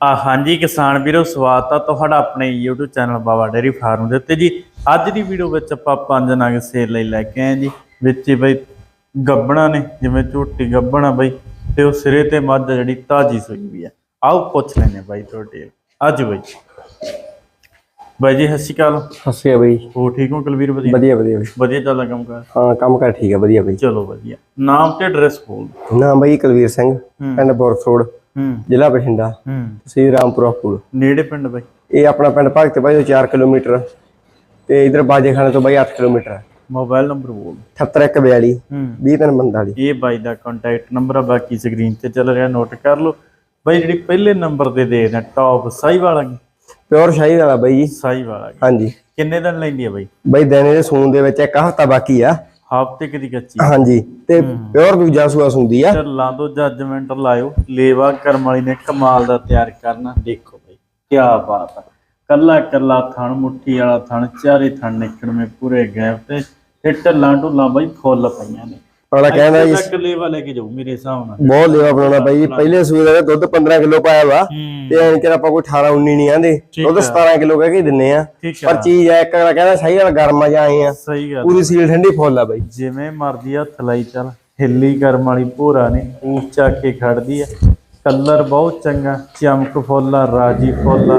ਆ ਹਾਂਜੀ ਕਿਸਾਨ ਵੀਰੋ ਸਵਾਗਤ ਆ ਤੁਹਾਡਾ ਆਪਣੇ YouTube channel Baba dairy farm ਦੇ ਉੱਤੇ। ਜੀ ਅੱਜ ਦੀ ਵੀਡੀਓ ਵਿੱਚ ਆਪਾਂ ਪੰਜ ਨਗ ਸੇਲ ਲਈ ਲੈ ਕੇ ਆਏ ਜੀ। ਵਿੱਚ ਬਈ ਗੱਬਣਾ ਨੇ ਜਿਵੇਂ ਝੋਟੀ ਗੱਬਣਾ ਬਈ ਤੇ ਉਹ ਸਿਰੇ ਤੇ ਮੱਝ ਜਿਹੜੀ ਤਾਜੀ ਸੋਈ ਵੀ ਆ। ਆਓ ਪੁੱਛ ਲੈਨੇ ਬਾਈ ਤੁਹਾਡੇ ਅੱਜ ਬਈ। ਬਾਈ ਜੀ ਸਤਿ ਸ਼੍ਰੀ ਅਕਾਲ। ਹੱਸਿਆ ਬਈ। ਹੋ ਠੀਕ ਹੋ ਕੁਲਵੀਰ? ਵਧੀਆ। ਵਧੀਆ ਵਧੀਆ ਬਈ। ਵਧੀਆ ਚੱਲਦਾ ਕੰਮ ਕਰ? ਹਾਂ ਕੰਮ ਕਰ ਠੀਕ ਹੈ ਵਧੀਆ ਬਈ। ਚਲੋ ਵਧੀਆ। ਨਾਮ ਤੇ ਐਡਰੈਸ ਬੋਲ। ਨਾਮ ਬਈ ਕੁਲਵੀਰ ਸਿੰਘ। ਪਿੰਡ ਬੋਰਸ ਰੋਡ ਹੂੰ। ਜ਼ਿਲ੍ਹਾ ਬਠਿੰਡਾ ਹੂੰ। ਤਹਿਸੀਲ ਰਾਮਪੁਰਾ ਫੂਲ ਨੇੜੇ ਪਿੰਡ ਬਾਈ। ਇਹ ਆਪਣਾ ਪਿੰਡ ਭਗਤ ਭਾਈ ਤੋਂ 4 ਕਿਲੋਮੀਟਰ। ਤੇ ਇਧਰ ਬਾਜੇਖਾਨੇ ਤੋਂ ਬਈ 8 ਕਿਲੋਮੀਟਰ ਹੈ। ਮੋਬਾਈਲ ਨੰਬਰ ਬੋਲ। 78142 ਹੂੰ। 20345 ਇਹ ਬਾਈ ਦਾ ਕੰਟੈਕਟ ਨੰਬਰ ਆ ਬਾਕੀ ਸਕਰੀਨ ਤੇ ਚੱਲ ਰਿਹਾ ਨੋਟ ਕਰ ਲਓ। ਬਾਈ ਜਿਹੜੀ ਪਹਿਲੇ ਨੰਬਰ ਤੇ ਦੇ ਨੇ ਟੌਪ ਸਾਈ ਵਾਲਾ ਪਿਓਰ ਸ਼ਾਹੀ ਵਾਲਾ ਬਈ ਜੀ। ਸਾਈ ਵਾਲਾ ਹਾਂਜੀ। ਕਿੰਨੇ ਦਿਨ ਲੈਂਦੀ ਆ ਬਾਈ? ਬਈ ਦਿਨੇ ਦੇ ਸੂਣ ਦੇ ਵਿੱਚ ਇੱਕ ਹਫਤਾ ਬਾਕੀ ਆ। ਹਫ਼ਤੇ ਕਦੀ ਕੱਚੀ। ਹਾਂਜੀ ਤੇ ਪਿਓਰ ਦੂਜਾ ਸੂਆ ਸੁੰਦੀ ਆ। ਚੱਲਾਂ ਤੋਂ ਜੱਜਮੈਂਟ ਲਾਇਓ। ਲੇਵਾ ਕਰਮ ਵਾਲੀ ਨੇ ਕਮਾਲ ਦਾ ਤਿਆਰ ਕਰਨਾ। ਦੇਖੋ ਬਾਈ ਕੀ ਬਾਤ ਆ। ਕੱਲਾ ਕੱਲਾ ਥਣ ਮੁੱਠੀ ਵਾਲਾ ਥਣ ਚਾਰੇ ਥਣ ਨਿਕੜਵੇਂ ਪੂਰੇ ਗੈਪ ਤੇ। ਤੇ ਢੱਲਾਂ ਢੁੱਲਾਂ ਬਾਈ ਫੁੱਲ ਪਈਆਂ ਨੇ। ਅਗਲਾ ਕਹਿੰਦਾ ਜੀ ਤੱਕ ਲੇਵਾ ਲੈ ਕੇ ਜਾਊ ਮੇਰੇ ਹਿਸਾਬ ਨਾਲ। ਬਹੁਤ ਲੇਵਾ ਬਣਾਉਣਾ ਬਾਈ ਜੀ। ਪਹਿਲੇ ਸੂਏ ਦਾ ਦੁੱਧ 15 ਕਿਲੋ ਪਾਇਆ ਵਾ ਤੇ ਐਂ ਕਿ ਆਪਾਂ ਕੋਈ 18 19 ਨਹੀਂ ਆਂਦੇ। ਦੁੱਧ 17 ਕਿਲੋ ਕਹਿ ਕੇ ਦਿੰਨੇ ਆ। ਪਰ ਆ। ਚੀਜ਼ ਐ ਇੱਕ ਅਗਲਾ ਕਹਿੰਦਾ ਸਹੀ ਵਾਲਾ ਗਰਮ ਆ ਜਾਂ ਆਏ ਆ। ਸਹੀ ਗੱਲ ਪੂਰੀ ਸੀਲ ਠੰਡੀ ਫੁੱਲ ਆ ਬਾਈ। ਜਿਵੇਂ ਮਰਦੀ ਹੱਥ ਲਾਈ ਚੱਲ। ਹਿੱਲੀ ਕਰਮ ਵਾਲੀ ਭੋਰਾ ਨੇ ਊਂਚ ਚੱਕ ਕੇ ਖੜਦੀ ਹੈ ਕਲਰ ਬਹੁਤ ਚੰਗਾ ਚਮਕ ਫੁੱਲਾ ਰਾਜੀ ਫੁੱਲਾ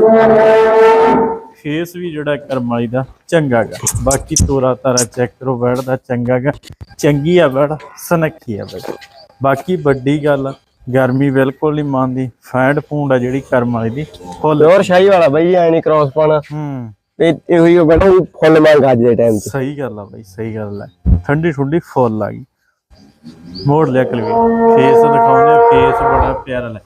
ਫੇਸ ਵੀ ਜਿਹੜਾ ਕਰਮ ਵਾਲੀ ਦਾ ਚੰਗਾ ਗਾ। ਬਾਕੀ ਤੋਰਾ ਤਾਰਾ ਚੈੱਕ ਕਰੋ ਬੈੜ ਦਾ ਚੰਗਾ ਗਾ। ਚੰਗੀ ਆ ਬੈੜ ਸਨੱਖੀ ਆ ਬੈੜ ਬਾਕੀ ਵੱਡੀ ਗੱਲ ਗਰਮੀ ਬਿਲਕੁਲ ਨਹੀਂ ਮੰਨਦੀ। ਫੈਂਡ ਫੂੰਡ ਆ ਜਿਹੜੀ ਕਰਮ ਵਾਲੀ ਦੀ ਫੁੱਲ। ਪਿਓਰ ਸ਼ਾਹੀ ਵਾਲਾ ਬਾਈ ਐ ਨਹੀਂ ਕ੍ਰਾਸ ਪਾਣਾ ਹੂੰ। ਤੇ ਇਹੋ ਹੀ ਬਣਾ ਫੁੱਲ ਮੰਗ ਅੱਜ ਦੇ ਟਾਈਮ 'ਚ। ਸਹੀ ਗੱਲ ਆ ਬਾਈ ਸਹੀ ਗੱਲ ਆ। ਠੰਡੀ ਠੁੰਡੀ ਫੁੱਲ ਆ ਗਈ। ਮੋੜ ਲਿਆ ਕਲਵੀ ਫੇਸ ਦਿਖਾਉਂਦੇ ਫੇਸ ਬੜਾ ਪਿਆਰਾ ਲੈ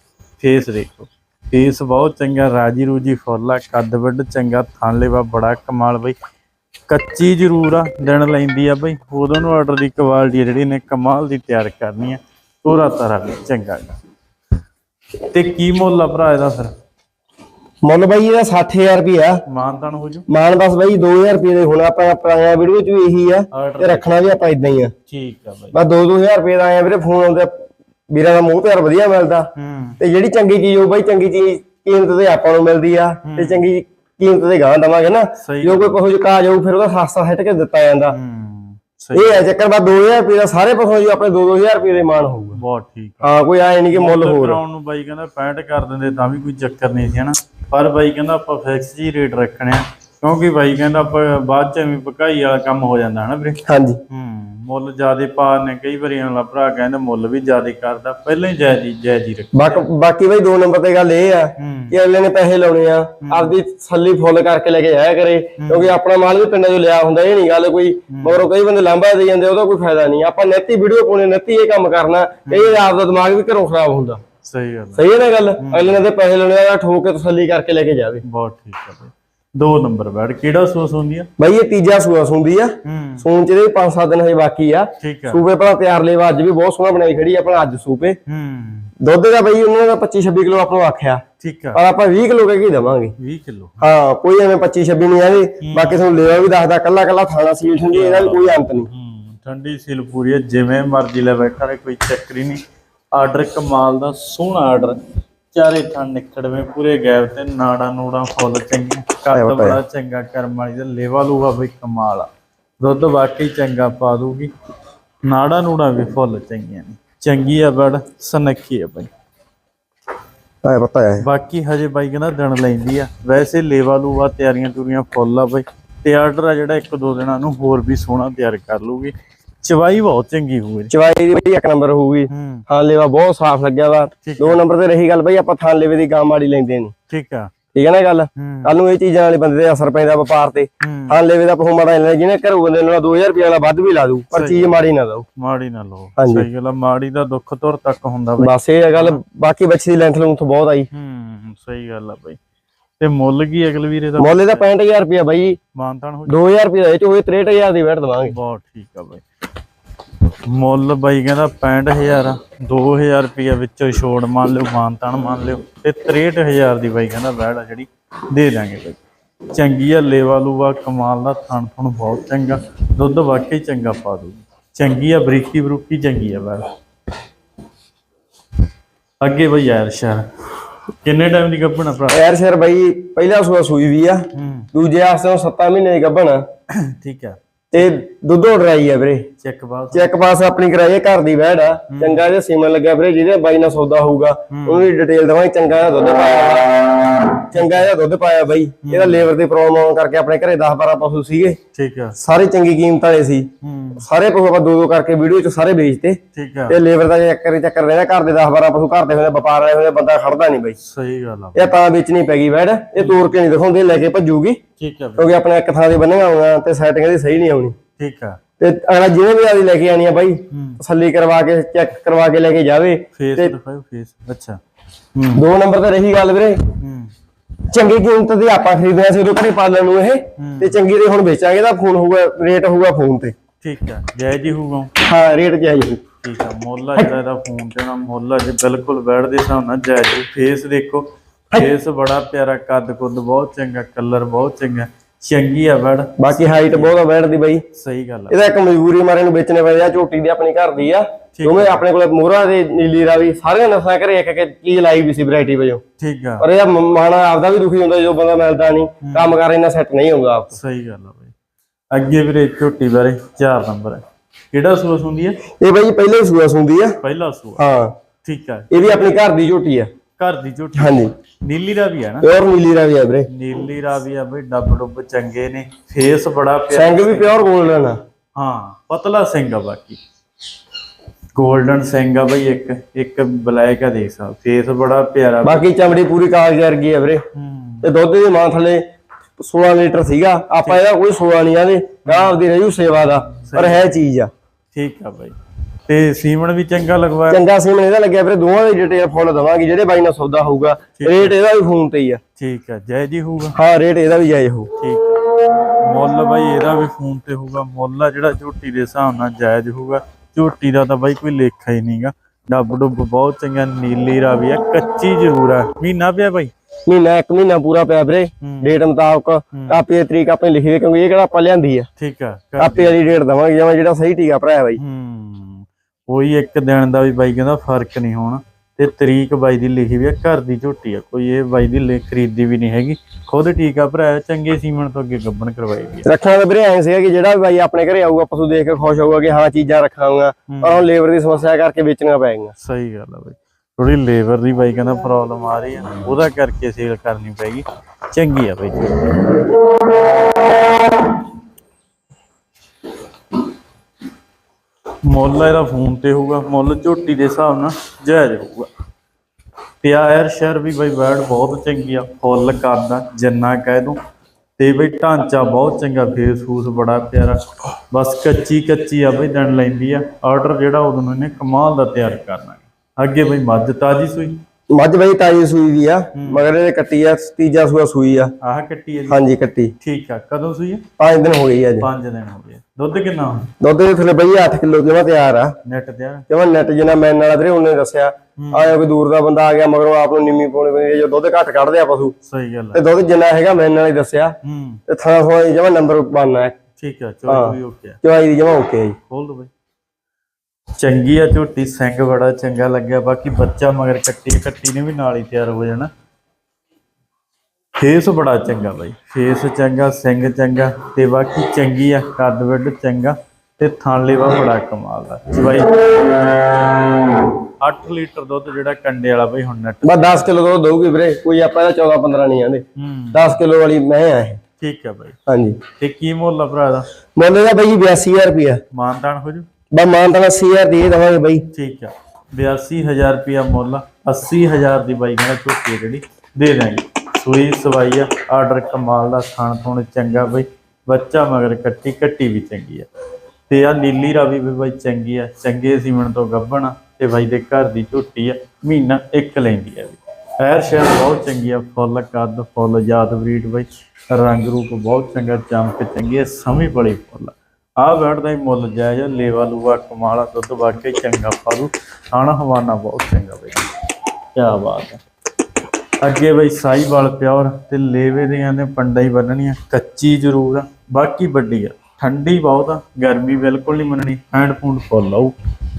ਫੇਸ ਦੇਖੋ। ਫੇਸ ਬਹੁਤ ਚੰਗਾ ਰਾਜੀ ਰੂਜੀ ਫੁੱਲ ਆ ਕੱਦ ਵੱਡ ਚੰਗਾ ਥਾਂਲੇਵਾ ਬੜਾ ਕਮਾਲ ਬਈ। ਕੱਚੀ ਜ਼ਰੂਰ ਆ ਦਿਨ ਲੈਂਦੀ ਆ ਬਈ। ਉਦੋਂ ਨੂੰ ਆਰਡਰ ਦੀ ਕੁਆਲਿਟੀ ਜਿਹੜੀ ਨੇ ਕਮਾਲ ਦੀ ਤਿਆਰ ਕਰਨੀ ਆ। ਤੋਰਾ ਤਾਰਾ ਚੰਗਾ। ਤੇ ਕੀ ਮੁੱਲ ਆ ਭਰਾ ਇਹਦਾ ਫਿਰ? ਮੁੱਲ ਬਾਈ ਇਹਦਾ 60000 ਰੁਪਿਆ ਮਾਨਤਾਨ ਹੋ ਜੂ? ਮਾਨ ਬਸ ਬਾਈ 2000 ਰੁਪਏ ਦੇ ਹੁਣ ਆਪਾਂ ਪੁਰਾਣੀਆਂ ਵੀਡੀਓ 'ਚ ਵੀ ਇਹੀ ਆ ਤੇ ਰੱਖਣਾ ਵੀ ਆਪਾਂ ਇਦਾਂ ਹੀ ਆ। ਠੀਕ ਆ ਬਾਈ। ਬਸ 2-2000 ਰੁਪਏ ਦਾ ਆਇਆ ਵੀਰੇ ਫੋਨ ਆਉਂਦੇ ਵੀਰਾਂ ਦਾ ਮੂੰਹ ਪਿਆਰ ਵਧੀਆ ਮਿਲਦਾ। ਤੇ ਜਿਹੜੀ ਚੰਗੀ ਚੀਜ਼ ਉਹ ਬਾਈ ਚੰਗੀ ਚੀਜ਼ ਕੀਮਤ ਤੇ ਆਪਾਂ ਨੂੰ ਮਿਲਦੀ ਆ। ਤੇ ਚੰਗੀ ਕੀਮਤ ਤੇ ਗਾਂ ਦਵਾਂਗੇ ਨਾ। ਜੋ ਕੋਈ ਪਸ਼ੂ ਚਕਾ ਜਾਊ ਫਿਰ ਉਹਦਾ ਸਸਤਾ ਸੱਟ ਕੇ ਦਿੱਤਾ ਜਾਂਦਾ। ਇਹ ਹੈ ਚੱਕਰ ਬਾ 2000 ਰੁਪਏ ਦਾ ਸਾਰੇ ਪਸ਼ੂ ਜੀ ਆਪਣੇ 2-2000 ਰੁਪਏ ਦੇ ਮਾਨ ਹੋਊਗਾ। ਬਹੁਤ ਠੀਕ ਹਾਂ ਕੋਈ ਆਏ ਨਹੀਂ ਕਿ ਮੁੱਲ ਹੋਰ ਕਰਾਉਣ ਨੂੰ ਬਾਈ ਕਹਿੰਦਾ 65 ਕਰ ਦਿੰਦੇ ਤਾਂ ਵੀ ਕੋਈ ਚੱਕਰ ਨਹੀਂ ਸੀ ਹਨਾ। ਪਰ ਬਾਈ ਕਹਿੰਦਾ ਆਪਾਂ ਫਿਕਸ ਜੀ ਰੇਟ ਰੱਖਣੇ ਆ। ਕਿਉਂਕਿ ਬਾਈ ਕਹਿੰਦਾ ਆਪਾਂ ਬਾਅਦ ਚ ਐਵੇਂ ਪਕਾਈ ਵਾਲਾ ਕੰਮ ਹੋ ਜਾਂਦਾ ਹਨਾ ਵੀਰੇ? ਹਾਂਜੀ। ਹੂੰ ਮੁੱਲ ਜਿਆਦੇ ਪਾ ਨੇ ਕਈ ਵਾਰੀ ਵਾਲਾ ਭਰਾ ਕਹਿੰਦਾ ਮੁੱਲ ਵੀ ਜਿਆਦੇ ਕਰਦਾ ਪਹਿਲਾਂ ਹੀ ਜਾਇਜ਼ ਹੀ ਜਾਇਜ਼ ਹੀ ਰੱਖ। ਬਾਕ- ਬਾਕੀ ਬਈ ਦੋ ਨੰਬਰ ਤੇ ਗੱਲ ਇਹ ਆ ਹੂੰ। ਕਿ ਅਗਲੇ ਨੇ ਪੈਸੇ ਲਾਉਣੇ ਆ ਆਪਦੀ ਥੱਲੀ ਫੁੱਲ ਕਰਕੇ ਲੈ ਕੇ ਜਾਇਆ ਕਰੇ ਕਿਉਂਕਿ ਆਪਣਾ ਮਾਲ ਵੀ ਪਿੰਡਾਂ 'ਚੋਂ ਲਿਆ ਹੁੰਦਾ ਇਹ ਨਹੀਂ ਗੱਲ ਕੋਈ ਮਗਰੋਂ ਕਈ ਬੰਦੇ ਲਾਂਭਾ ਦੇ ਜਾਂਦੇ ਉਹਦਾ ਕੋਈ ਫਾਇਦਾ ਨਹੀਂ। ਆਪਾਂ ਨੈਤੀ ਵੀਡੀਓ ਪਾਉਣੀ ਨੈਤੀ ਇਹ ਕੰਮ ਕਰਨਾ ਇਹ ਆਪ ਦਾ ਦਿਮਾਗ ਵੀ ਘਰੋਂ ਖਰਾਬ ਹੁੰਦਾ। ਸਹੀ ਗੱਲ ਸਹੀ ਹੈ ਨਾ ਗੱਲ? ਅਗਲੇ ਨੇ ਤੇ ਪੈਸੇ ਲਾਉਣੇ ਆ ਠੋਕ ਕੇ ਤਸੱਲੀ ਕਰਕੇ ਲੈ ਕੇ ਜਾਵੇ। ਬਹੁਤ ਠੀਕ ਬਾਈ। ਦੋ ਨੰਬਰ ਬੈਠ ਕਿਹੜਾ ਸੋਸ ਹੁੰਦੀ ਆ? ਬਈ ਇਹ ਤੀਜਾ ਸੂਆ ਸੁੰਦੀ ਆ। ਸੂਣ ਚ ਦੇ 5-7 ਦਿਨ ਹਜੇ ਬਾਕੀ ਆ। ਸੂਪੇ ਭਲਾ ਤਿਆਰ ਲੇਵਾ ਅੱਜ ਵੀ ਬਹੁਤ ਸੋਹਣਾ ਬਣਾਈ ਖੜੀ ਆ ਆਪਣਾ ਅੱਜ ਸੂਪੇ। ਦੁੱਧ ਦਾ ਬਈ ਉਹਨਾਂ ਦਾ 25-26 ਕਿਲੋ ਆਪਾਂ ਨੂੰ ਆਖਿਆ। ਠੀਕ ਆ। ਪਰ ਆਪਾਂ 20 ਕਿਲੋ ਕਹਿ ਕੇ ਦੇਵਾਂਗੇ। 20 ਕਿਲੋ। ਹਾਂ ਕੋਈ ਐਵੇਂ 25-26 ਨਹੀਂ ਆਵੇ ਬਾਕੀ ਤੁਹਾਨੂੰ ਲੇਵਾ ਵੀ ਦੱਸਦਾ ਕੱਲਾ ਕੱਲਾ ਥਾਣਾ ਸੀਲ ਠੰਡੀ ਇਹਦਾ ਵੀ ਕੋਈ ਅੰਤ ਨਹੀਂ। ਠੰਡੀ ਸੀਲ ਪੂਰੀ ਜਿਵੇਂ ਮਰਜ਼ੀ ਲੈ ਬੈਠਾ ਕੋਈ ਚੱਕਰ ਹੀ ਨਹੀਂ। ਆਰਡਰ ਕਮਾਲ ਦਾ ਸੋਹਣਾ ਆਰਡਰ। ਚਾਰੇ ਥਣ ਨਿਕੜਵੇਂ ਪੂਰੇ ਗੈਪ ਤੇ ਨਾੜਾ ਨੂੜਾ ਫੁੱਲ ਚੰਗੀਆਂ ਕੱਦ ਬੜਾ ਚੰਗਾ ਕਰਮ ਵਾਲੀ ਦਾ ਲੇਵਾ ਲੂਗਾ ਬਈ ਕਮਾਲ ਆ। ਦੁੱਧ ਵਾਕਈ ਚੰਗਾ ਪਾ ਦੂਗੀ ਨਾੜਾ ਨੂੜਾ ਵੀ ਫੁੱਲ ਚੰਗੀਆਂ ਨੇ। ਚੰਗੀ ਆ ਬੜ ਸਨੱਖੀ ਆ ਬਈ। ਹਾਂ ਪਤਾ ਹੈ। ਬਾਕੀ ਹਜੇ ਬਾਈ ਕਹਿੰਦਾ ਦਿਨ ਲੈਂਦੀ ਆ। ਵੈਸੇ ਲੇਵਾ ਲੂਵਾ ਤਿਆਰੀਆਂ ਤੁਰੀਆਂ ਫੁੱਲ ਆ ਬਾਈ। ਤੇ ਆਰਡਰ ਆ ਜਿਹੜਾ ਇੱਕ ਦੋ ਦਿਨਾਂ ਨੂੰ ਹੋਰ ਵੀ ਸੋਹਣਾ ਤਿਆਰ ਕਰ ਲੂਗੀ। ਚਵਾਈ ਬਹੁਤ ਚੰਗੀ ਹੋਊਗੀ। ਚਵਾਈ ਦੀ ਬਈ ਇੱਕ ਨੰਬਰ ਹੋਊਗੀ। ਹੂੰ। ਲੇਵਾ ਬਹੁਤ ਸਾਫ਼ ਲੱਗਿਆ ਵਾ। ਦੋ ਨੰਬਰ ਤੇ ਰਹੀ ਗੱਲ ਬਈ ਆਪਾਂ ਥਾਂ ਲੇਵੇ ਦੀ ਗਾਂ ਮਾੜੀ ਲੈਂਦੇ ਨਹੀਂ ਠੀਕ ਆ। ਠੀਕ ਹੈ ਨਾ ਗੱਲ? ਕੱਲ ਨੂੰ ਇਹ ਚੀਜ਼ਾਂ ਵਾਲੇ ਬੰਦੇ ਤੇ ਅਸਰ ਪੈਂਦਾ ਵਪਾਰ ਤੇ। ਹੂੰ। ਲੇਵੇ ਦਾ ਪਹੂ ਮਾੜਾ ਲੈਣਾ ਜਿਹਨੇ ਘਰੋਂ ਬੰਦੇ ਨੂੰ 2000 ਰੁਪਏ ਵਾਲਾ ਵੱਧ ਵੀ ਲਾ ਦੂ ਪਰ ਚੀਜ਼ ਮਾੜੀ ਨਾ ਦਊ ਮਾੜੀ ਨਾ ਲਓ। ਹਾਂਜੀ। ਸਹੀ ਗੱਲ ਆ ਮਾੜੀ ਦਾ ਦੁੱਖ ਤੁਰ ਤੱਕ ਹੁੰਦਾ ਬਾਈ। ਬਸ ਇਹ ਆ ਗੱਲ ਬਾਕੀ ਬੱਚੀ ਦੀ ਲੈਂਥ ਲੂੰਥ ਬਹੁਤ ਆਈ। ਹੂੰ ਸਹੀ ਗੱਲ ਆ ਬਾਈ। ਤੇ ਮੁੱਲ ਕੀ ਅਗਲ ਵੀਰੇ ਦਾ? ਮੁੱਲ ਇਹਦਾ 65000 ਰੁਪਏ ਬਾਈ। ਮਾਨਤਾਨ ਹੋ 2000 ਰੁਪਏ ਦਾ ਇਹ ਚ ਹੋਏ 63000 ਦੀ ਵੈਟ ਦਵਾਂਗੇ। ਬਹੁਤ ਠੀਕ ਆ ਬਾਈ। ਮੁੱਲ ਬਾਈ ਕਹਿੰਦਾ 65000 ਆ 2000 ਰੁਪਇਆ ਵਿੱਚੋਂ ਛੋੜ ਮੰਨ ਲਿਓ ਮਾਨਤਾਨ ਮੰਨ ਲਿਓ ਤੇ 63000 ਦੀ ਬਾਈ ਕਹਿੰਦਾ ਵੈੜ ਆ ਜਿਹੜੀ ਦੇ ਦਾਂਗੇ ਬਾਈ। ਚੰਗੀ ਆ ਲੇਵਾ ਲੂਵਾ ਕਮਾਲ ਦਾ ਥਣ ਥਣ ਬਹੁਤ ਚੰਗਾ ਦੁੱਧ ਵਾਕਈ ਚੰਗਾ ਪਾ ਦੂ ਚੰਗੀ ਆ ਬਰੀਕੀ ਬਰੂਕੀ ਚੰਗੀ ਆ ਵੈੜ। ਅੱਗੇ ਬਈ ਯਾਰ ਸ਼ਹਿਰ। ਕਿੰਨੇ ਟਾਈਮ ਦੀ ਗੱਭਣ ਭਰਾ? ਯਾਰ ਸ਼ੇਰ ਬਾਈ ਪਹਿਲਾ ਸੂਆ ਸੂਈ ਵੀ ਆ ਦੂਜੇ ਆਸਤੇ 7 ਮਹੀਨੇ ਦੀ ਗੱਭਣ ਠੀਕ ਆ। ਤੇ ਦੁੱਧੋਂ ਡਰਾਈ ਆ ਵੀਰੇ। ਚੈੱਕ ਬਾਸ। ਚੈੱਕ ਪਾਸ ਆਪਣੀ ਕਰਾਈ ਘਰ ਦੀ ਵਹਿੜ ਆ। ਚੰਗਾ ਜਿਹਾ ਸੀਮਨ ਲੱਗਿਆ ਵੀਰੇ ਜਿਹਦੇ ਬਾਈ ਨਾਲ ਸੌਦਾ ਹੋਊਗਾ ਉਹਨੂੰ ਡਿਟੇਲ ਦਵਾਂਗੇ ਚੰਗਾ ਜਿਹਾ ਦੁੱਧ ਪਾਇਆ। ਚੰਗਾ ਜਿਹਾ ਦੁੱਧ ਪਾਇਆ ਬਾਈ। ਇਹਦਾ ਲੇਬਰ ਦੀ ਪ੍ਰੋਬਲਮ ਆਉਣ ਕਰਕੇ ਆਪਣੇ ਘਰੇ 10 12 ਪਸ਼ੂ ਸੀਗੇ। ਠੀਕ ਆ। ਸਾਰੇ ਚੰਗੀ ਕੀਮਤ ਵਾਲੇ ਸੀ। ਸਾਰੇ ਪਸ਼ੂ ਆਪਾਂ ਦੋ ਦੋ ਕਰਕੇ ਵੀਡੀਓ ਚ ਸਾਰੇ ਵੇਚਤੇ। ਠੀਕ ਆ। ਤੇ ਲੇਬਰ ਦਾ ਚੱਕਰ ਚੱਕਰ ਰਹਿੰਦਾ ਘਰ ਦੇ 10 12 ਪਸ਼ੂ ਘਰ ਦੇ ਹੋਏ ਵਪਾਰ ਵਾਲੇ ਹੋਏ ਬੰਦਾ ਖੜਦਾ ਨਹੀਂ ਬਾਈ। ਸਹੀ ਗੱਲ ਆ। ਇਹ ਤਾਂ ਵੇਚਣੀ ਪੈਗੀ ਵੈੜ ਇਹ ਤੋੜ ਕੇ ਨਹੀਂ ਦਿਖਾਉਂਦੇ ਲੈ ਕੇ ਭੱਜੂਗੀ। ਠੀਕ ਆ। ਕਿਉਂਕਿ ਆਪਣੇ ਇੱਕ ਥਾਂ ਦੇ ਬੰਨ੍ਹੀਆਂ ਆਉਣਾ ਤੇ ਸੈਟਿੰਗ ਦੀ ਸਹੀ ਨਹੀਂ ਆਉਣੀ। ਠੀਕ ਆ। ਤੇ ਅਗਲਾ ਜਿਹਨੇ ਵੀ ਆਦੀ ਲੈ ਕੇ ਆਣੀ ਆ ਬਾਈ ਤਸੱਲੀ ਕਰਵਾ ਕੇ ਚੈੱਕ ਕਰਵਾ ਕੇ ਲੈ ਕੇ ਜਾਵੇ। ਫੇਸ ਦਿਖਾਓ ਫੇਸ। ਅੱਛਾ। ਦੋ ਨੰਬਰ ਤੇ ਰਹੀ ਗੱਲ ਵੀਰੇ। ਚੰਗੀ ਕੀਮਤ ਦੀ ਆਪਾਂ ਖਰੀਦਿਆ ਸੀ ਉਦੋਂ ਘਰੇ ਪਾਲਣ ਨੂੰ ਇਹ ਤੇ ਚੰਗੀ ਦੇ ਹੁਣ ਵੇਚਾਂਗੇ ਤਾਂ ਫੋਨ ਹੋਊਗਾ ਰੇਟ ਹੋਊਗਾ ਫੋਨ ਤੇ। ਠੀਕ ਆ ਜੈ ਜੀ ਹੋਊਗਾ। ਹਾਂ ਰੇਟ ਜਾਇਜ਼ ਠੀਕ ਆ ਮੁੱਲ ਜਿਹੜਾ ਇਹਦਾ ਫੋਨ ਤੇ ਨਾ ਮੁੱਲ ਆ ਜੇ ਬਿਲਕੁਲ ਬੈਠ ਦੇ ਹਿਸਾਬ ਨਾਲ ਜੈ ਜੀ ਫੇਸ ਦੇਖੋ ਫੇਸ ਬੜਾ ਪਿਆਰਾ ਕੱਦ ਕੁੱਦ ਬਹੁਤ ਚੰਗਾ ਕਲਰ ਬਹੁਤ ਚੰਗਾ ਚੰਗੀ ਆ ਬੜ ਬਾਕੀ ਹਾਈਟ ਬਹੁਤ ਆ ਬੈਠ ਦੀ ਬਾਈ। ਸਹੀ ਗੱਲ ਆ। ਇਹਦਾ ਇੱਕ ਮਜਬੂਰੀ ਮਾਰੇ ਨੂੰ ਵੇਚਣੇ ਪਏ ਆ ਝੋਟੀ ਦੀ ਆਪਣੀ ਘਰ ਦੀ ਆ। ਦੋਵੇਂ ਆਪਣੇ ਕੋਲੇ ਮੋਹਰਾ ਦੇ ਨੀਲੀ ਰਾਵੀ ਸਾਰੀਆਂ ਨਸਲਾਂ ਘਰੇ ਇੱਕ ਇੱਕ ਚੀਜ਼ ਲਾਈ ਵੀ ਸੀ ਵੈਰਾਈਟੀ ਵਜੋਂ। ਠੀਕ ਆ। ਪਰ ਇਹਦਾ ਮ- ਮਾਣਾ ਆਪਦਾ ਵੀ ਦੁਖੀ ਹੁੰਦਾ ਜਦੋਂ ਬੰਦਾ ਮਿਲਦਾ ਨਹੀਂ ਕੰਮ ਕਰ ਇਹਨਾਂ ਸੈੱਟ ਨਹੀਂ ਹੋਊਗਾ ਆਪ। ਸਹੀ ਗੱਲ ਆ ਬਈ। ਅੱਗੇ ਵੀਰੇ ਝੋਟੀ ਬਾਰੇ 4 ਨੰਬਰ ਹੈ ਕਿਹੜਾ ਸੂਸ ਹੁੰਦੀ ਹੈ ਇਹ ਬਾਈ ਪਹਿਲੇ ਹੀ ਸੂਆ ਸੁੰਦੀ ਆ। ਪਹਿਲਾ ਸੂਆ। ਹਾਂ। ਠੀਕ ਆ। ਇਹ ਵੀ ਆਪਣੀ ਘਰ ਦੀ ਝੋਟੀ ਆ। ਘਰ ਦੀ ਝੋਟੀ? ਹਾਂਜੀ। ਨੀਲੀ ਦਾ ਵੀ ਹੈ ਨਾ? ਪਿਓਰ ਨੀਲੀ ਰਾਵੀ ਆ ਵੀਰੇ। ਨੀਲੀ ਦਾ ਵੀ ਆ ਬਈ ਡੱਬ ਡੁੱਬ ਚੰਗੇ ਨੇ। ਫੇਸ ਬੜਾ ਪਿਆਰਾ ਸਿੰਘ ਵੀ ਪਿਓਰ 골ਡਨ ਆ। ਹਾਂ ਪਤਲਾ ਸਿੰਘ ਆ ਬਾਕੀ। 골ਡਨ ਸਿੰਘ ਆ ਬਈ ਇੱਕ ਇੱਕ ਬਲੈਕ ਆ ਦੇਖ ਸਾ ਫੇਸ ਬੜਾ ਪਿਆਰਾ। ਬਾਕੀ ਚਮੜੀ ਪੂਰੀ ਕਾਗਜ਼ ਵਰਗੀ ਆ ਵੀਰੇ। ਹੂੰ। ਤੇ ਦੁੱਧ ਦੀ ਮਾਂ ਥੱਲੇ 16 ਲੀਟਰ ਸੀਗਾ। ਆਪਾਂ ਇਹਦਾ ਕੋਈ 16 ਨਹੀਂ ਆਦੇ ਗਾਂ ਆਪਦੀ ਰਹੀ ਸੇਵਾ ਦਾ। ਪਰ ਹੈ ਚੀਜ਼ ਆ। ਠੀਕ ਆ ਬਈ। ਤੇ ਸੀਮਣ ਵੀ ਚੰਗਾ ਲਗਵਾਇਆ। ਚੰਗਾ ਸੀ ਮੈਨੂੰ ਇਹਦਾ ਲੱਗਿਆ ਵੀਰੇ। ਦੋਵਾਂ ਦੀ ਡਿਟੇਲ ਫੁੱਲ ਦਵਾਂਗੇ। ਜਿਹੜੇ ਬਾਈ ਨਾਲ ਸੌਦਾ ਹੋਊਗਾ ਰੇਟ ਇਹਦਾ ਵੀ ਫੋਨ ਤੇ ਹੀ ਆ। ਠੀਕ ਆ। ਜੈ ਜੀ ਹੋਊਗਾ। ਹਾਂ ਰੇਟ ਇਹਦਾ ਵੀ ਜਾਇਜ਼ ਹੋਊ। ਠੀਕ। ਮੁੱਲ ਬਾਈ ਇਹਦਾ ਵੀ ਫੋਨ ਤੇ ਹੋਊਗਾ। ਮੁੱਲ ਆ ਜਿਹੜਾ ਝੋਟੀ ਦੇ ਹਿਸਾਬ ਨਾਲ ਜਾਇਜ਼ ਹੋਊਗਾ। ਝੋਟੀ ਦਾ ਤਾਂ ਬਾਈ ਕੋਈ ਲੇਖਾ ਹੀ ਨਹੀਂਗਾ ਡੱਬ ਡੁੱਬ ਬਹੁਤ ਚੰਗਾ ਨੀਲੀ ਰਾਵੀ ਆ ਕੱਚੀ ਜ਼ਰੂਰ ਆ। ਮਹੀਨਾ ਪਿਆ ਬਾਈ? ਮਹੀਨਾ ਇੱਕ ਮਹੀਨਾ ਪੂਰਾ ਪਿਆ ਵੀਰੇ। ਡੇਟ ਮੁਤਾਬਕ ਦੀ ਤਰੀਕ ਆਪਣੀ ਲਿਖੀ ਦੇ ਕਿਉਂਕਿ ਇਹ ਕਿਹੜਾ ਆਪਾਂ ਲਿਆਂਦੀ ਆ। ਠੀਕ ਆ ਕਾਪੀ ਵਾਲੀ ਡੇਟ ਦਵਾਂਗੇ ਜਿਵੇਂ ਜਿਹੜਾ ਸਹੀ ਟੀਕਾ ਭਰਾਇਆ ਬਾਈ। ਹੂੰ। ਕੋਈ ਇੱਕ ਦਿਨ ਦਾ ਵੀ ਬਾਈ ਕਹਿੰਦਾ ਫ਼ਰਕ ਨਹੀਂ ਹੋਣਾ। ਤੇ ਤਰੀਕ ਬਾਈ ਦੀ ਲਿਖੀ ਵੀ ਆ ਘਰ ਦੀ ਝੋਟੀ ਆ। ਕੋਈ ਇਹ ਬਾਈ ਦੀ ਲਿਖ ਖਰੀਦੀ ਵੀ ਨਹੀਂ ਹੈਗੀ। ਖੁਦ ਟੀਕਾ ਭਰਾਇਆ ਚੰਗੇ ਸੀਮਨ ਤੋਂ ਅੱਗੇ ਗੱਬਣ ਕਰਵਾਈ ਵੀ ਆ। ਰੱਖਣਾ ਤਾਂ ਵੀਰੇ ਐਂ ਸੀਗਾ ਕਿ ਜਿਹੜਾ ਵੀ ਬਾਈ ਆਪਣੇ ਘਰੇ ਆਊਗਾ ਪਸ਼ੂ ਦੇਖ ਕੇ ਖੁਸ਼ ਹੋਊਗਾ ਕਿ ਹਾਂ ਚੀਜ਼ਾਂ ਰੱਖਾਂਗਾ। ਪਰ ਹੁਣ ਲੇਬਰ ਦੀ ਸਮੱਸਿਆ ਕਰਕੇ ਵੇਚਣੀਆਂ ਪੈਗੀਆਂ। ਸਹੀ ਗੱਲ ਆ ਬਾਈ। ਥੋੜੀ ਲੇਬਰ ਦੀ ਬਾਈ ਕਹਿੰਦਾ ਪ੍ਰੋਬਲਮ ਆ ਰਹੀ ਆ ਉਹਦਾ ਕਰਕੇ ਸੇਲ ਕਰਨੀ ਪੈਗੀ। ਚੰਗੀ ਆ ਬਾਈ। ਮੁੱਲ ਇਹਦਾ ਫੋਨ ਤੇ ਹੋਊਗਾ, ਮੁੱਲ ਝੋਟੀ ਦੇ ਹਿਸਾਬ ਨਾਲ ਜਾਇਜ਼ ਹੋਊਗਾ। ਪਿਆ ਯਾਰ ਸ਼ਹਿਰ ਵੀ ਬਈ ਬੈਡ ਬਹੁਤ ਚੰਗੀ ਆ, ਫੁੱਲ ਕਰਦਾ, ਜਿੰਨਾ ਕਹਿ ਦੋ। ਤੇ ਬਈ ਢਾਂਚਾ ਬਹੁਤ ਚੰਗਾ ਫੇਸ ਫੂਸ ਬੜਾ ਪਿਆਰਾ। ਬਸ ਕੱਚੀ ਕੱਚੀ ਆ ਬਈ, ਦਿਨ ਲੈਂਦੀ ਆ। ਆਰਡਰ ਜਿਹੜਾ, ਉਦੋਂ ਇਹਨੇ ਕਮਾਲ ਦਾ ਤਿਆਰ ਕਰਨਾ। ਅੱਗੇ ਬਈ ਮੱਝ ਤਾਜੀ ਸੂਈ। ਮੱਝ ਬਾਈ ਤਾਜੀ ਸੂਈ ਦੀ ਆ ਮਗਰ ਇਹ ਕੱਟੀ ਆ ਤੀਜਾ ਸੂਆ ਸੂਈ ਆ। ਆਹ ਕੱਟੀ ਜੀ? ਹਾਂਜੀ ਕੱਟੀ। ਠੀਕ ਆ ਕਦੋਂ ਸੂਈ ਹੈ 5 ਦਿਨ ਹੋ ਗਏ ਅੱਜ। 5 ਦਿਨ ਹੋ ਗਏ। ਦੁੱਧ ਕਿੰਨਾ ਦੁੱਧ ਦੇ ਥੱਲੇ ਬਈ 8 ਕਿਲੋ ਜਮਾ ਤਿਆਰ ਆ। ਨੈਟ ਤੇ ਆ? ਜਮਾ ਨੈਟ ਜਿੰਨਾ ਮੈਨ ਵਾਲਾ ਵੀਰੇ ਉਹਨੇ ਦੱਸਿਆ। ਆਇਆ ਕੋਈ ਦੂਰ ਦਾ ਬੰਦਾ ਆ ਗਿਆ ਮਗਰੋਂ ਆਪ ਨੂੰ ਨਿੰਮੀ ਪਾਉਣੀ ਪੈਂਦੀ ਜੋ ਦੁੱਧ ਘੱਟ ਕੱਢਦੇ ਆ ਪਸ਼ੂ ਸਹੀ ਗੱਲ ਤੇ ਦੁੱਧ ਜਿੰਨਾ ਹੈਗਾ ਮੈਨ ਵਾਲਾ ਹੀ ਦੱਸਿਆ। ਤੇ ਥਾਂ ਥਾਂ ਜਮਾ ਨੰਬਰ ਬਣਨਾ ਠੀਕ ਆ ਚਲੋ ਵੀ ਓਕੇ ਆ। ਚਵਾਈ ਦੀ ਜਮਾ ਓਕੇ ਜੀ। ਖੋਲ ਦੋ ਬਈ। ਚੰਗੀ ਆ ਝੋਟੀ ਸਿੰਘ ਬੜਾ ਚੰਗਾ ਲੱਗਿਆ ਬਾਕੀ ਬੱਚਾ ਮਗਰ ਕੱਟੀ ਕੱਟੀ ਨੇ ਵੀ ਨਾਲ ਹੀ ਤਿਆਰ ਹੋ ਜਾਣਾ। ਫੇਸ ਬੜਾ ਚੰਗਾ ਬਾਈ ਫੇਸ ਚੰਗਾ ਸਿੰਘ ਚੰਗਾ ਤੇ ਬਾਕੀ ਚੰਗੀ ਆ ਕੱਦ ਵੱਡ ਚੰਗਾ ਤੇ ਥਾਂਲੇਵਾ ਬੜਾ ਕਮਾਲ ਦਾ ਬਾਈ 8 ਲੀਟਰ ਦੁੱਧ ਜਿਹੜਾ ਕੰਡੇ ਵਾਲਾ ਬਈ ਹੁਣ ਨੈਟ। ਬਸ 10 ਕਿਲੋ ਦੁੱਧ ਦਊਗੀ ਵੀਰੇ ਕੋਈ ਆਪਾਂ ਇਹਦਾ 14 15 ਨਹੀਂ ਆਂਦੇ। ਹੂੰ। 10 ਕਿਲੋ ਵਾਲੀ ਮੈਂ ਆ ਇਹ। ਠੀਕ ਆ ਬਾਈ। ਹਾਂਜੀ। ਤੇ ਕੀ ਮੁੱਲ ਆ ਭਰਾ ਦਾ ਮੁੱਲ ਦਾ ਬਾਈ 82000 ਰੁਪਿਆ ਮਾਨਦਾਨ ਹੋ ਜੂ? ਬਸ ਮਾਨ ਤਾਂ 80000 ਦੇ ਦਵਾਂਗੇ ਬਾਈ। ਠੀਕ ਆ। 82000 ਰੁਪਿਆ ਮੁੱਲ 80000 ਦੀ ਬਾਈ ਕਹਿੰਦਾ ਝੋਟੀ ਆ ਜਿਹੜੀ, ਦੇ ਦਾਂਗੇ ਸੂਈ, ਸਵਾਈ ਆ, ਆਰਡਰ ਕਮਾਲ ਦਾ, ਖਾਣ ਥੋਣ ਚੰਗਾ ਬਾਈ। ਬੱਚਾ ਮਗਰ ਕੱਟੀ ਕੱਟੀ ਵੀ ਚੰਗੀ ਆ। ਤੇ ਆ ਨੀਲੀ ਰਾਵੀ ਵੀ ਬਾਈ ਚੰਗੀ ਆ। ਚੰਗੇ ਸੀਮਣ ਤੋਂ ਗੱਭਣ ਆ। ਤੇ ਬਾਈ ਦੇ ਘਰ ਦੀ ਝੋਟੀ ਆ। ਮਹੀਨਾ ਇੱਕ ਲੈਂਦੀ ਆ ਵੀ। ਐਰ ਸ਼ਹਿਰ ਬਹੁਤ ਚੰਗੀ ਆ। ਫੁੱਲ, ਕੱਦ, ਫੁੱਲ ਯਾਦ ਬਰੀਡ ਬਾਈ। ਰੰਗ ਰੂਪ ਬਹੁਤ ਚੰਗਾ, ਚਮਕ ਚੰਗੀ ਆ। ਸਮੀ ਬੜੀ ਫੁੱਲ ਆ। ਬੈਠਦਾ ਹੀ ਮੁੱਲ ਜਾਇਜ਼ ਆ, ਲੇਵਾ ਲੂਆ ਕਮਾਲਾ ਦੁੱਧ ਵਾਕਈ ਚੰਗਾ ਪਾਰੂ ਖਾਣਾ ਹਵਾਨਾ ਬਹੁਤ ਚੰਗਾ ਬਈ। ਕੀ ਬਾਤ ਹੈ ਅੱਗੇ ਬਈ ਸਾਈਵਾਲ ਪਿਓਰ ਤੇ ਲੇਵੇ ਦੀਆਂ ਨੇ ਪੰਡਾ ਹੀ ਬੰਨਣੀਆਂ ਕੱਚੀ ਜ਼ਰੂਰ ਆ ਬਾਕੀ ਵੱਡੀ ਆ। ਠੰਡੀ ਬਹੁਤ ਆ ਗਰਮੀ ਬਿਲਕੁਲ ਨਹੀਂ ਮੰਨਣੀ ਹੈਂਡ ਫੂਡ ਫੁੱਲ ਆਊ।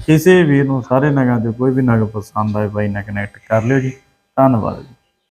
ਕਿਸੇ ਵੀਰ ਨੂੰ ਸਾਰੇ ਨਗਾਂ ਦੇ ਕੋਈ ਵੀ ਨਗ ਪਸੰਦ ਆਏ ਬਾਈ ਨਾਲ ਕਨੈਕਟ ਕਰ ਲਿਓ ਜੀ। ਧੰਨਵਾਦ ਜੀ।